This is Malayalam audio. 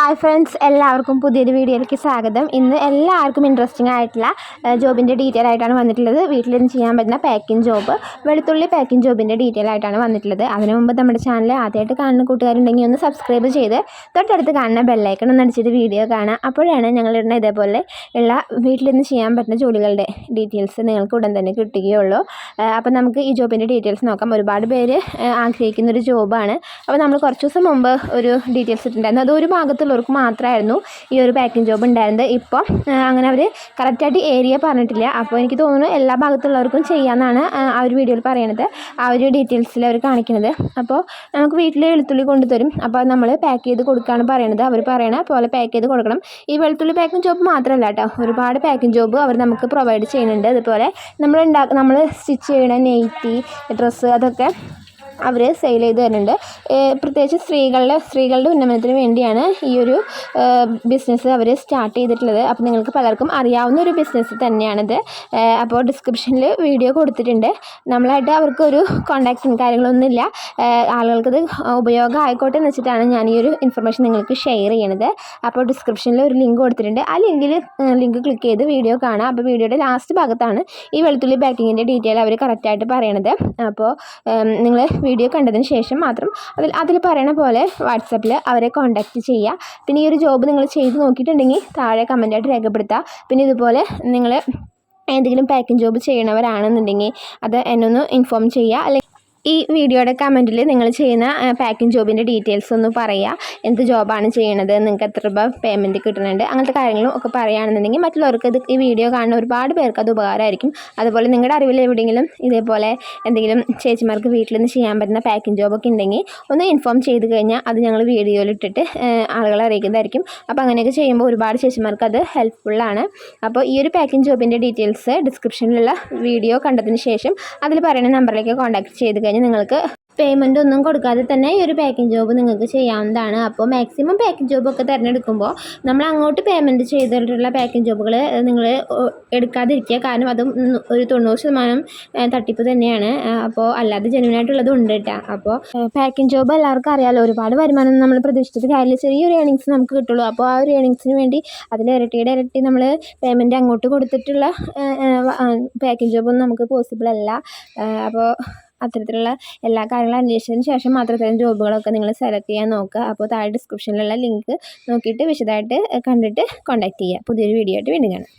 ഹായ് ഫ്രണ്ട്സ് എല്ലാവർക്കും പുതിയൊരു വീഡിയോയിലേക്ക് സ്വാഗതം. ഇന്ന് എല്ലാവർക്കും ഇൻട്രസ്റ്റിംഗ് ആയിട്ടുള്ള ജോബിന്റെ ഡീറ്റെയിൽ ആയിട്ടാണ് വന്നിട്ടുള്ളത്. വീട്ടിലിരുന്ന് ചെയ്യാൻ പറ്റുന്ന പാക്കിംഗ് ജോബ് വെളുത്തുള്ളി പാക്കിംഗ് ജോബിന്റെ ഡീറ്റെയിൽ ആയിട്ടാണ് വന്നിട്ടുള്ളത്. അതിനു മുമ്പ് നമ്മുടെ ചാനൽ ആദ്യമായിട്ട് കാണുന്ന കൂട്ടുകാരുണ്ടെങ്കിൽ ഒന്ന് സബ്സ്ക്രൈബ് ചെയ്ത് തൊട്ടടുത്ത് കാണുന്ന ബെല്ലൈക്കൺ ഒന്ന് അടിച്ചിട്ട് വീഡിയോ കാണാം അപ്പോഴാണ് ഞങ്ങളിടുന്ന ഇതേപോലെ ഉള്ള വീട്ടിലിരുന്ന് ചെയ്യാൻ പറ്റുന്ന ജോലികളുടെ ഡീറ്റെയിൽസ് നിങ്ങൾക്ക് ഉടൻ തന്നെ കിട്ടുകയുള്ളൂ. അപ്പോൾ നമുക്ക് ഈ ജോബിന്റെ ഡീറ്റെയിൽസ് നോക്കാം. ഒരുപാട് പേര് ആഗ്രഹിക്കുന്ന ഒരു ജോബാണ് അപ്പോൾ നമ്മൾ കുറച്ച് ദിവസം മുമ്പ് ഒരു ഡീറ്റെയിൽസ് ഇട്ടിട്ടുണ്ടായിരുന്നു. അത് ഒരു ഭാഗത്തുള്ളവർക്ക് മാത്രമായിരുന്നു ഈ ഒരു പാക്കിംഗ് ജോബ് ഉണ്ടായിരുന്നത്. ഇപ്പോൾ അങ്ങനെ അവർ കറക്റ്റായിട്ട് ഏരിയ പറഞ്ഞിട്ടില്ല. അപ്പോൾ എനിക്ക് തോന്നുന്നു എല്ലാ ഭാഗത്തുള്ളവർക്കും ചെയ്യാമെന്നാണ് ആ ഒരു വീഡിയോയിൽ പറയണത്. ആ ഒരു ഡീറ്റെയിൽസിൽ അവർ കാണിക്കുന്നത് അപ്പോൾ നമുക്ക് വീട്ടിൽ വെളുത്തുള്ളി കൊണ്ടുതരും. അപ്പോൾ നമ്മൾ പാക്ക് ചെയ്ത് കൊടുക്കുകയാണ് പറയണത്. അവർ പറയണ പോലെ പാക്ക് ചെയ്ത് കൊടുക്കണം. ഈ വെളുത്തുള്ളി പാക്കിംഗ് ജോബ് മാത്രമല്ല കേട്ടോ ഒരുപാട് പാക്കിംഗ് ജോബ് അവർ നമുക്ക് പ്രൊവൈഡ് ചെയ്യുന്നുണ്ട്. അതുപോലെ നമ്മൾ ഉണ്ടാക്കുക നമ്മൾ സ്റ്റിച്ച് ചെയ്യണ നെയ്റ്റി ഡ്രസ്സ് അതൊക്കെ അവർ സെയിൽ ചെയ്ത് തരുന്നുണ്ട്. പ്രത്യേകിച്ച് സ്ത്രീകളുടെ സ്ത്രീകളുടെ ഉന്നമനത്തിന് വേണ്ടിയാണ് ഈ ഒരു ബിസിനസ് അവർ സ്റ്റാർട്ട് ചെയ്തിട്ടുള്ളത്. അപ്പോൾ നിങ്ങൾക്ക് പലർക്കും അറിയാവുന്ന ഒരു ബിസിനസ് തന്നെയാണിത്. അപ്പോൾ ഡിസ്ക്രിപ്ഷനിൽ വീഡിയോ കൊടുത്തിട്ടുണ്ട്. നമ്മളായിട്ട് അവർക്ക് ഒരു കോണ്ടാക്റ്റും കാര്യങ്ങളൊന്നുമില്ല ആളുകൾക്കത് ഉപയോഗം ആയിക്കോട്ടെ എന്ന് വെച്ചിട്ടാണ് ഞാൻ ഈ ഒരു ഇൻഫർമേഷൻ നിങ്ങൾക്ക് ഷെയർ ചെയ്യണത്. അപ്പോൾ ഡിസ്ക്രിപ്ഷനിൽ ഒരു ലിങ്ക് കൊടുത്തിട്ടുണ്ട്. ആ ലിങ്കിൽ ലിങ്ക് ക്ലിക്ക് ചെയ്ത് വീഡിയോ കാണാം. അപ്പോൾ വീഡിയോയുടെ ലാസ്റ്റ് ഭാഗത്താണ് ഈ വെളുത്തുള്ളി പാക്കിങ്ങിന്റെ ഡീറ്റെയിൽ അവർ കറക്റ്റായിട്ട് പറയണത്. അപ്പോൾ നിങ്ങൾ വീഡിയോ കണ്ടതിന് ശേഷം മാത്രം അതിൽ അതിൽ പറയണ പോലെ വാട്സപ്പിൽ അവരെ കോൺടാക്റ്റ് ചെയ്യുക. പിന്നെ ഈ ഒരു ജോബ് നിങ്ങൾ ചെയ്ത് നോക്കിയിട്ടുണ്ടെങ്കിൽ താഴെ കമന്റായിട്ട് രേഖപ്പെടുത്തുക. പിന്നെ ഇതുപോലെ നിങ്ങൾ എന്തെങ്കിലും പാക്കിംഗ് ജോബ് ചെയ്യണവരാണെന്നുണ്ടെങ്കിൽ അത് എന്നൊന്ന് ഇൻഫോം ചെയ്യുക. അല്ലെങ്കിൽ ഈ വീഡിയോയുടെ കമന്റിൽ നിങ്ങൾ ചെയ്യുന്ന പാക്കിംഗ് ജോബിന്റെ ഡീറ്റെയിൽസ് ഒന്ന് പറയുക. എന്ത് ജോബാണ് ചെയ്യണത് നിങ്ങൾക്ക് എത്ര രൂപ പേയ്മെന്റ് കിട്ടുന്നുണ്ട് അങ്ങനത്തെ കാര്യങ്ങളും ഒക്കെ പറയുകയാണെന്നുണ്ടെങ്കിൽ മറ്റുള്ളവർക്ക് ഇത് ഈ വീഡിയോ കാണുന്ന ഒരുപാട് പേർക്ക് അത് ഉപകാരമായിരിക്കും. അതുപോലെ നിങ്ങളുടെ അറിവിൽ എവിടെയെങ്കിലും ഇതേപോലെ എന്തെങ്കിലും ചേച്ചിമാർക്ക് വീട്ടിൽ നിന്ന് ചെയ്യാൻ പറ്റുന്ന പാക്കിംഗ് ജോബൊക്കെ ഉണ്ടെങ്കിൽ ഒന്ന് ഇൻഫോം ചെയ്ത് കഴിഞ്ഞാൽ അത് ഞങ്ങൾ വീഡിയോയിൽ ഇട്ടിട്ട് ആളുകളെ അറിയിക്കുന്നതായിരിക്കും. അപ്പോൾ അങ്ങനെയൊക്കെ ചെയ്യുമ്പോൾ ഒരുപാട് ചേച്ചിമാർക്ക് അത് ഹെൽപ്ഫുള്ളാണ് അപ്പോൾ ഈ ഒരു പാക്കിംഗ് ജോബിന്റെ ഡീറ്റെയിൽസ് ഡിസ്ക്രിപ്ഷനിലുള്ള വീഡിയോ കണ്ടതിന് ശേഷം അതിൽ പറയുന്ന നമ്പറിലേക്ക് കോൺടാക്ട് ചെയ്ത് കഴിഞ്ഞാൽ നിങ്ങൾക്ക് പേയ്മെന്റ് ഒന്നും കൊടുക്കാതെ തന്നെ ഈ ഒരു പാക്കിംഗ് ജോബ് നിങ്ങൾക്ക് ചെയ്യാവുന്നതാണ്. അപ്പോൾ മാക്സിമം പാക്കിംഗ് ജോബൊക്കെ തിരഞ്ഞെടുക്കുമ്പോൾ നമ്മൾ അങ്ങോട്ട് പേയ്മെന്റ് ചെയ്തിട്ടുള്ള പാക്കിംഗ് ജോബുകൾ നിങ്ങൾ എടുക്കാതിരിക്കുക. കാരണം അതും ഒരു തൊണ്ണൂറ് ശതമാനം തട്ടിപ്പ് തന്നെയാണ്. അപ്പോൾ അല്ലാതെ ജനുവനായിട്ടുള്ളത് ഉണ്ട് കേട്ടോ അപ്പോൾ പാക്കിംഗ് ജോബ് എല്ലാവർക്കും അറിയാമല്ലോ ഒരുപാട് വരുമാനം നമ്മൾ പ്രതീക്ഷിച്ചിട്ട് കാര്യമില്ല. ചെറിയൊരു ഏണിങ്സ് നമുക്ക് കിട്ടുള്ളൂ. അപ്പോൾ ആ ഒരു ഏണിങ്സിന് വേണ്ടി അതിൽ ഇരട്ടിയുടെ ഇരട്ടി നമ്മൾ പേയ്മെന്റ് അങ്ങോട്ട് കൊടുത്തിട്ടുള്ള പാക്കിംഗ് ജോബൊന്നും നമുക്ക് പോസിബിൾ അല്ല. അപ്പോൾ അത്തരത്തിലുള്ള എല്ലാ കാര്യങ്ങളും അന്വേഷിച്ചതിന് ശേഷം മാത്രം ഇത്തരം ജോബുകളൊക്കെ നിങ്ങൾ സെലക്ട് ചെയ്യാൻ നോക്കുക. അപ്പോൾ താഴെ ഡിസ്ക്രിപ്ഷനിലുള്ള ലിങ്ക് നോക്കിയിട്ട് വിശദമായിട്ട് കണ്ടിട്ട് കോൺടാക്ട് ചെയ്യുക. പുതിയൊരു വീഡിയോ ആയിട്ട് വീണ്ടും കാണാം.